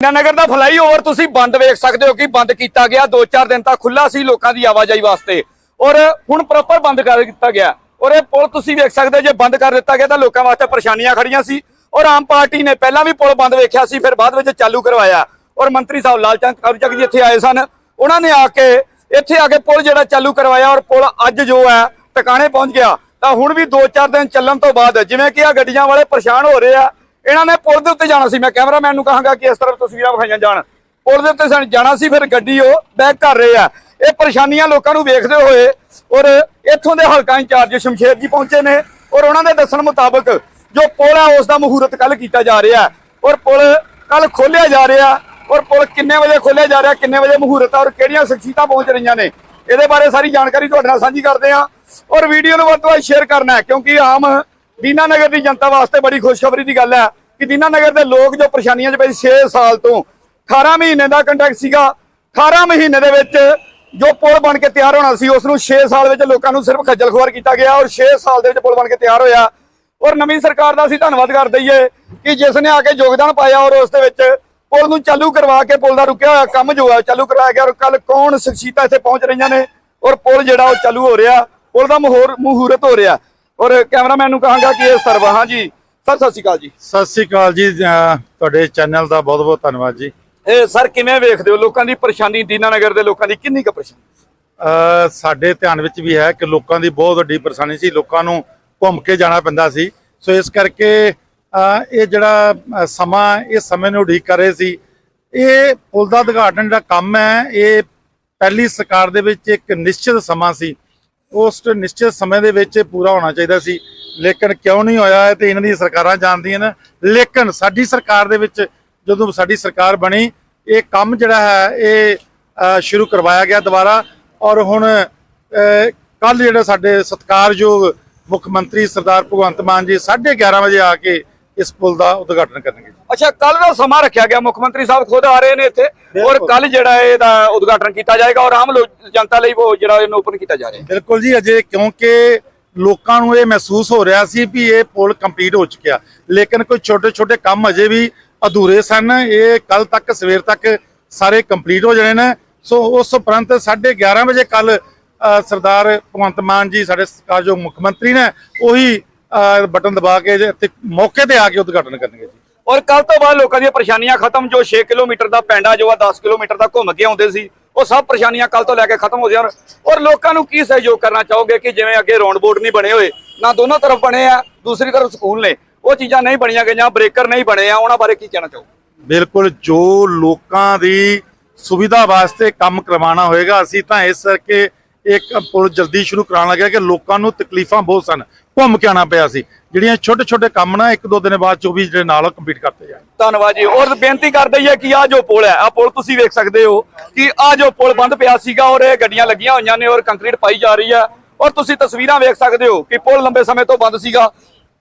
ਨਗਰ ਦਾ flyover ਤੁਸੀਂ ਬੰਦ ਵੇਖ ਸਕਦੇ ਹੋ ਕਿ ਬੰਦ ਕੀਤਾ ਗਿਆ। 2-4 ਦਿਨ ਤੱਕ ਖੁੱਲਾ ਸੀ ਲੋਕਾਂ ਦੀ ਆਵਾਜਾਈ ਵਾਸਤੇ। ਔਰ ਹੁਣ ਪ੍ਰੋਪਰ ਬੰਦ ਕਰ ਦਿੱਤਾ ਗਿਆ। ਔਰ ਇਹ ਪੁਲ ਤੁਸੀਂ ਵੇਖ ਸਕਦੇ ਹੋ, ਜੇ ਬੰਦ ਕਰ ਦਿੱਤਾ ਗਿਆ ਤਾਂ ਲੋਕਾਂ ਵਾਸਤੇ ਪਰੇਸ਼ਾਨੀਆਂ ਖੜੀਆਂ ਸੀ। ਔਰ ਆਮ ਪਾਰਟੀ ਨੇ ਪਹਿਲਾਂ ਵੀ ਪੁਲ ਬੰਦ ਵੇਖਿਆ ਸੀ, ਫਿਰ ਬਾਅਦ ਵਿੱਚ ਚਾਲੂ ਕਰਵਾਇਆ। ਔਰ ਮੰਤਰੀ ਸਾਹਿਬ ਲਾਲਚੰਦ ਕਬਜਕ ਜੀ ਇੱਥੇ ਆਏ ਸਨ। ਉਹਨਾਂ ਨੇ ਆ ਕੇ ਇੱਥੇ ਆ ਕੇ ਪੁਲ ਜਿਹੜਾ ਚਾਲੂ ਕਰਵਾਇਆ ਔਰ ਪੁਲ ਅੱਜ ਜੋ ਹੈ ਟਿਕਾਣੇ ਪਹੁੰਚ ਗਿਆ। ਤਾਂ ਹੁਣ ਵੀ 2-4 ਦਿਨ ਚੱਲਣ ਤੋਂ ਬਾਅਦ ਜਿਵੇਂ ਕਿ ਆ ਗੱਡੀਆਂ ਵਾਲੇ ਪਰੇਸ਼ਾਨ ਹੋ ਰਹੇ ਆ ਇਹਨਾਂ ਨੇ ਪੁਲ ਦੇ ਉੱਤੇ ਜਾਣਾ ਸੀ। ਮੈਂ ਕੈਮਰਾਮੈਨ ਨੂੰ ਕਹਾਂਗਾ ਕਿ ਇਸ ਤਰ੍ਹਾਂ ਤਸਵੀਰਾਂ ਵਿਖਾਈਆਂ ਜਾਣ। ਪੁਲ ਦੇ ਉੱਤੇ ਸਾਨੂੰ ਜਾਣਾ ਸੀ, ਫਿਰ ਗੱਡੀ ਉਹ ਬੈਕ ਕਰ ਰਹੇ ਆ। ਇਹ ਪਰੇਸ਼ਾਨੀਆਂ ਲੋਕਾਂ ਨੂੰ ਵੇਖਦੇ ਹੋਏ ਔਰ ਇੱਥੋਂ ਦੇ ਹਲਕਾ ਇੰਚਾਰਜ ਸ਼ਮਸ਼ੇਰ ਜੀ ਪਹੁੰਚੇ ਨੇ ਔਰ ਉਹਨਾਂ ਦੇ ਦੱਸਣ ਮੁਤਾਬਕ ਜੋ ਪੁਲ ਆ, ਉਸ ਦਾ ਮਹੂਰਤ ਕੱਲ ਕੀਤਾ ਜਾ ਰਿਹਾ। ਔਰ ਪੁਲ ਕੱਲ ਖੋਲਿਆ ਜਾ ਰਿਹਾ। ਔਰ ਪੁਲ ਕਿੰਨੇ ਵਜੇ ਖੋਲਿਆ ਜਾ ਰਿਹਾ, ਕਿੰਨੇ ਵਜੇ ਮਹੂਰਤ ਆ ਔਰ ਕਿਹੜੀਆਂ ਸ਼ਖਸੀਅਤਾਂ ਪਹੁੰਚ ਰਹੀਆਂ ਨੇ, ਇਹਦੇ ਬਾਰੇ ਸਾਰੀ ਜਾਣਕਾਰੀ ਤੁਹਾਡੇ ਨਾਲ ਸਾਂਝੀ ਕਰਦੇ ਹਾਂ। ਔਰ ਵੀਡੀਓ ਨੂੰ ਵੱਧ ਤੋਂ ਵੱਧ ਸ਼ੇਅਰ ਕਰਨਾ ਕਿਉਂਕਿ ਆਮ ਦੀਨਾਨਗਰ ਦੀ ਜਨਤਾ ਵਾਸਤੇ ਬੜੀ ਖੁਸ਼ਖਬਰੀ ਦੀ ਗੱਲ ਹੈ। ਕਿ ਦੀਨਾ ਨਗਰ ਦੇ ਲੋਕ ਜੋ ਪਰੇਸ਼ਾਨੀਆਂ 'ਚ ਪਏ 6 ਸਾਲ ਤੋਂ 18 ਮਹੀਨੇ ਦਾ ਕੰਟਰੈਕਟ ਸੀਗਾ 18 ਮਹੀਨੇ ਦੇ ਵਿੱਚ ਜੋ ਪੁਲ ਬਣ ਕੇ ਤਿਆਰ ਹੋਣਾ ਸੀ, ਉਸ ਨੂੰ 6 ਸਾਲ ਵਿੱਚ ਲੋਕਾਂ ਨੂੰ ਸਿਰਫ ਖੱਜਲ ਖੁਆਰ ਕੀਤਾ ਗਿਆ ਔਰ 6 ਸਾਲ ਦੇ ਵਿੱਚ ਪੁਲ ਬਣ ਕੇ ਤਿਆਰ ਹੋਇਆ। ਔਰ ਨਵੀਂ ਸਰਕਾਰ ਦਾ ਅਸੀਂ ਧੰਨਵਾਦ ਕਰ ਦਈਏ ਕਿ ਜਿਸ ਨੇ ਆ ਕੇ ਯੋਗਦਾਨ ਪਾਇਆ ਔਰ ਉਸ ਦੇ ਵਿੱਚ ਪੁਲ ਨੂੰ ਚਾਲੂ ਕਰਵਾ ਕੇ ਪੁਲ ਦਾ ਰੁਕਿਆ ਹੋਇਆ ਕੰਮ ਜੋ ਹੈ, ਚਾਲੂ ਕਰਵਾਇਆ ਗਿਆ ਔਰ ਕੱਲ ਕੌਣ ਸ਼ਖਸੀਅਤਾਂ ਇੱਥੇ ਪਹੁੰਚ ਰਹੀਆਂ ਨੇ ਔਰ ਪੁਲ ਜਿਹੜਾ ਉਹ ਚਾਲੂ ਹੋ ਰਿਹਾ, ਪੁਲ ਦਾ ਮਹੂਰ ਮਹੂਰਤ ਹੋ ਰਿਹਾ। ਔਰ ਕੈਮਰਾਮੈਨ ਨੂੰ ਕਹਾਂਗਾ ਕਿ ਇਸ ਤਰ੍ਹਾਂ ਹਾਂਜੀ ਸਰ ਸਤਿ ਸ਼੍ਰੀ ਅਕਾਲ ਜੀ। ਸਤਿ ਸ੍ਰੀ ਅਕਾਲ ਜੀ ਅਹ ਤੁਹਾਡੇ ਚੈਨਲ ਦਾ ਬਹੁਤ ਬਹੁਤ ਧੰਨਵਾਦ ਜੀ। ਇਹ ਸਰ ਕਿਵੇਂ ਵੇਖਦੇ ਹੋ ਲੋਕਾਂ ਦੀ ਪਰੇਸ਼ਾਨੀ ਦੀਨਾਨਗਰ ਦੇ ਲੋਕਾਂ ਦੀ? ਕਿੰਨੀ ਕੁ ਪਰੇਸ਼ਾਨੀ? ਅਹ ਸਾਡੇ ਧਿਆਨ ਵਿੱਚ ਵੀ ਹੈ ਕਿ ਲੋਕਾਂ ਦੀ ਬਹੁਤ ਵੱਡੀ ਪਰੇਸ਼ਾਨੀ ਸੀ ਲੋਕਾਂ ਨੂੰ ਘੁੰਮ ਕੇ ਜਾਣਾ ਪੈਂਦਾ ਸੀ। ਸੋ ਇਸ ਕਰਕੇ ਅਹ ਇਹ ਜਿਹੜਾ ਅਹ ਸਮਾਂ ਇਹ ਸਮੇਂ ਨੂੰ ਉਡੀਕ ਕਰ ਰਹੇ ਸੀ। ਇਹ ਪੁਲ ਦਾ ਉਦਘਾਟਨ ਜਿਹੜਾ ਕੰਮ ਹੈ ਇਹ ਪਹਿਲੀ ਸਰਕਾਰ ਦੇ ਵਿੱਚ ਇੱਕ ਨਿਸ਼ਚਿਤ ਸਮਾਂ ਸੀ। ਉਸ ਨਿਸ਼ਚਿਤ ਸਮੇਂ ਦੇ ਵਿੱਚ ਇਹ ਪੂਰਾ ਹੋਣਾ ਚਾਹੀਦਾ ਸੀ। ਲੇਕਿਨ ਕਿਉਂ ਨਹੀਂ ਹੋਇਆ ਇਹ ਤੇ ਇਹਨਾਂ ਦੀਆਂ ਸਰਕਾਰਾਂ ਜਾਣਦੀਆਂ ਨੇ। ਲੇਕਿਨ ਸਾਡੀ ਸਰਕਾਰ ਦੇ ਵਿੱਚ ਜਦੋਂ ਸਾਡੀ ਸਰਕਾਰ ਬਣੀ ਇਹ ਕੰਮ ਜਿਹੜਾ ਹੈ ਇਹ ਸ਼ੁਰੂ ਕਰਵਾਇਆ ਗਿਆ ਦੁਬਾਰਾ। ਔਰ ਹੁਣ ਕੱਲ ਜਿਹੜਾ ਸਾਡੇ ਸਤਿਕਾਰਯੋਗ ਮੁੱਖ ਮੰਤਰੀ ਸਰਦਾਰ ਭਗਵੰਤ ਮਾਨ ਜੀ 11:30 ਵਜੇ ਆ ਕੇ ਇਸ ਪੁਲ ਦਾ ਉਦਘਾਟਨ ਕਰਨਗੇ। ਅੱਛਾ ਕੱਲ ਦਾ ਸਮਾਂ ਰੱਖਿਆ ਗਿਆ ਮੁੱਖ ਮੰਤਰੀ ਸਾਹਿਬ ਖੁਦ ਆ ਰਹੇ ਨੇ ਇੱਥੇ। ਔਰ ਕੱਲ ਜਿਹੜਾ ਇਹਦਾ ਉਦਘਾਟਨ ਕੀਤਾ ਜਾਏਗਾ ਔਰ ਆਮ ਲੋਕ ਜਨਤਾ ਲਈ ਉਹ ਜਿਹੜਾ ਇਹਨੂੰ ਓਪਨ ਕੀਤਾ ਜਾ ਰਿਹਾ ਬਿਲਕੁਲ ਜੀ ਅਜੇ ਕਿਉਂਕਿ ਲੋਕਾਂ ਨੂੰ ਇਹ ਮਹਿਸੂਸ ਹੋ ਰਿਹਾ ਸੀ ਵੀ ਇਹ ਪੁਲ ਕੰਪਲੀਟ ਹੋ ਚੁੱਕਿਆ। ਲੇਕਿਨ ਕੋਈ ਛੋਟੇ ਛੋਟੇ ਕੰਮ ਅਜੇ ਵੀ ਅਧੂਰੇ ਸਨ। ਇਹ ਕੱਲ ਤੱਕ, ਸਵੇਰ ਤੱਕ ਸਾਰੇ ਕੰਪਲੀਟ ਹੋ ਜਾਣੇ ਨੇ। ਸੋ ਉਸ ਉਪਰੰਤ 11:30 ਵਜੇ ਕੱਲ ਸਰਦਾਰ ਭਗਵੰਤ ਮਾਨ ਜੀ, ਸਾਡੇ ਸਤਿਕਾਰਯੋਗ ਮੁੱਖ ਮੰਤਰੀ ਨੇ ਉਹੀ ਬਟਨ ਦਬਾ ਕੇ ਜੇ ਇੱਥੇ ਮੌਕੇ ਤੇ ਆ ਕੇ ਉਦਘਾਟਨ ਕਰਨਗੇ ਜੀ। ਔਰ ਕੱਲ ਤੋਂ ਬਾਅਦ ਲੋਕਾਂ ਦੀਆਂ ਪਰੇਸ਼ਾਨੀਆਂ ਖਤਮ, ਜੋ 6 ਕਿਲੋਮੀਟਰ ਦਾ ਪੈਂਡਾ, ਜੋ ਆ 10 ਕਿਲੋਮੀਟਰ ਦਾ ਘੁੰਮ ਕੇ ਆਉਂਦੇ ਸੀ, ਉਹ ਸਭ ਪਰੇਸ਼ਾਨੀਆਂ ਕੱਲ ਤੋਂ ਲੈ ਕੇ ਖਤਮ ਹੋ ਜਾਣ। ਔਰ ਲੋਕਾਂ ਨੂੰ ਕੀ ਸਹਿਯੋਗ ਕਰਨਾ ਚਾਹੋਗੇ ਕਿ ਜਿਵੇਂ ਅੱਗੇ ਰੌਂਡ ਬੋਰਡ ਨਹੀਂ ਬਣੇ ਹੋਏ, ਨਾ ਦੋਨੋਂ ਤਰਫ ਬਣੇ ਆ, ਦੂਸਰੀ ਤਰਫ ਸਕੂਲ ਨੇ, ਉਹ ਚੀਜ਼ਾਂ ਨਹੀਂ ਬਣੀਆਂ ਗਈਆਂ, ਬ੍ਰੇਕਰ ਨਹੀਂ ਬਣੇ ਆ, ਉਹਨਾਂ ਬਾਰੇ ਕੀ ਕਹਿਣਾ ਚਾਹੋਗੇ? ਬਿਲਕੁਲ, ਜੋ ਲੋਕਾਂ ਦੀ ਸੁਵਿਧਾ ਵਾਸਤੇ ਕੰਮ ਕਰਵਾਉਣਾ ਹੋਏਗਾ, ਅਸੀਂ ਤਾਂ ਇਸ ਕਰਕੇ ਇੱਕ ਪੁਲ ਜਲਦੀ ਸ਼ੁਰੂ ਕਰਾਉਣ ਲੱਗਿਆ ਕਿ ਲੋਕਾਂ ਨੂੰ ਤਕਲੀਫਾਂ ਬਹੁਤ ਸਨ। ਘੁੰਮ ਕੇ ਆਉਣਾ ਪਿਆ ਸੀ। ਜਿਹੜੀਆਂ ਛੋਟੇ ਛੋਟੇ ਕੰਮ ਨਾ ਇੱਕ ਦੋ ਦਿਨ ਬਾਅਦ 'ਚ ਵੀ ਜਿਹੜੇ ਨਾਲ ਕੰਪਲੀਟ ਕਰਤੇ ਜਾਣ। ਧੰਨਵਾਦ ਜੀ। ਔਰ ਬੇਨਤੀ ਕਰਦੇ ਦਈਏ ਕਿ ਆ ਜੋ ਪੁਲ ਹੈ ਆ ਪੁਲ ਤੁਸੀਂ ਵੇਖ ਸਕਦੇ ਹੋ ਕਿ ਆ ਜੋ ਪੁਲ ਬੰਦ ਪਿਆ ਸੀਗਾ ਔਰ ਇਹ ਗੱਡੀਆਂ ਲੱਗੀਆਂ ਹੋਈਆਂ ਨੇ ਔਰ ਕੰਕਰੀਟ ਪਾਈ ਜਾ ਰਹੀ ਹੈ। ਔਰ ਤੁਸੀਂ ਤਸਵੀਰਾਂ ਵੇਖ ਸਕਦੇ ਹੋ ਕਿ ਪੁਲ ਲੰਬੇ ਸਮੇਂ ਤੋਂ ਬੰਦ ਸੀਗਾ।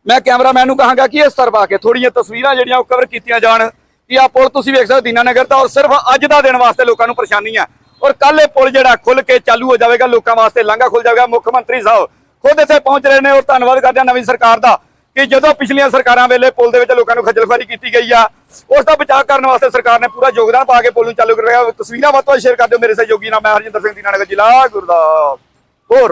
ਮੈਂ ਕੈਮਰਾਮੈਨ ਨੂੰ ਕਹਾਂਗਾ ਕਿ ਇਸ ਤਰਫ ਆ ਕੇ ਥੋੜੀਆਂ ਤਸਵੀਰਾਂ ਜਿਹੜੀਆਂ ਉਹ ਕਵਰ ਕੀਤੀਆਂ ਜਾਣ ਕਿ ਆ ਪੁਲ ਤੁਸੀਂ ਵੇਖ ਸਕਦੇ ਹੋ ਦੀਨਾਨਗਰ ਦਾ ਔਰ ਸਿਰਫ ਅੱਜ ਦਾ ਦਿਨ ਵਾਸਤੇ ਲੋਕਾਂ ਨੂੰ ਪਰੇਸ਼ਾਨੀ ਹੈ। ਔਰ ਕੱਲ ਇਹ ਪੁਲ ਜਿਹੜਾ ਖੁੱਲ ਕੇ ਚਾਲੂ ਹੋ ਜਾਵੇਗਾ, ਲੋਕਾਂ ਵਾਸਤੇ ਲਾਂਘਾ ਖੁੱਲ ਜਾਵੇਗਾ। ਮੁੱਖ ਮੰਤਰੀ ਸਾਹਿਬ ਖੁਦ ਇੱਥੇ ਪਹੁੰਚ ਰਹੇ ਨੇ ਔਰ ਧੰਨਵਾਦ ਕਰਦੇ ਹਾਂ ਨਵੀਂ ਸਰਕਾਰ ਦਾ ਕਿ ਜਦੋਂ ਪਿਛਲੀਆਂ ਸਰਕਾਰਾਂ ਵੇਲੇ ਪੁਲ ਦੇ ਵਿੱਚ ਲੋਕਾਂ ਨੂੰ ਖੱਜਲਖਵਾਰੀ ਕੀਤੀ ਗਈ ਆ, ਉਸ ਦਾ ਬਚਾਅ ਕਰਨ ਵਾਸਤੇ ਸਰਕਾਰ ਨੇ ਪੂਰਾ ਯੋਗਦਾਨ ਪਾ ਕੇ ਪੁਲ ਨੂੰ ਚਾਲੂ ਕਰਿਆ ਤਸਵੀਰਾਂ ਵੱਧ ਤੋਂ ਵੱਧ ਸ਼ੇਅਰ ਕਰ ਦਿਓ। ਮੇਰੇ ਸਹਿਯੋਗੀ ਨਾਲ ਮੈਂ ਹਰਜਿੰਦਰ ਸਿੰਘ ਦੀਨਾਨਗਰ ਜ਼ਿਲ੍ਹਾ ਗੁਰਦਾਸ।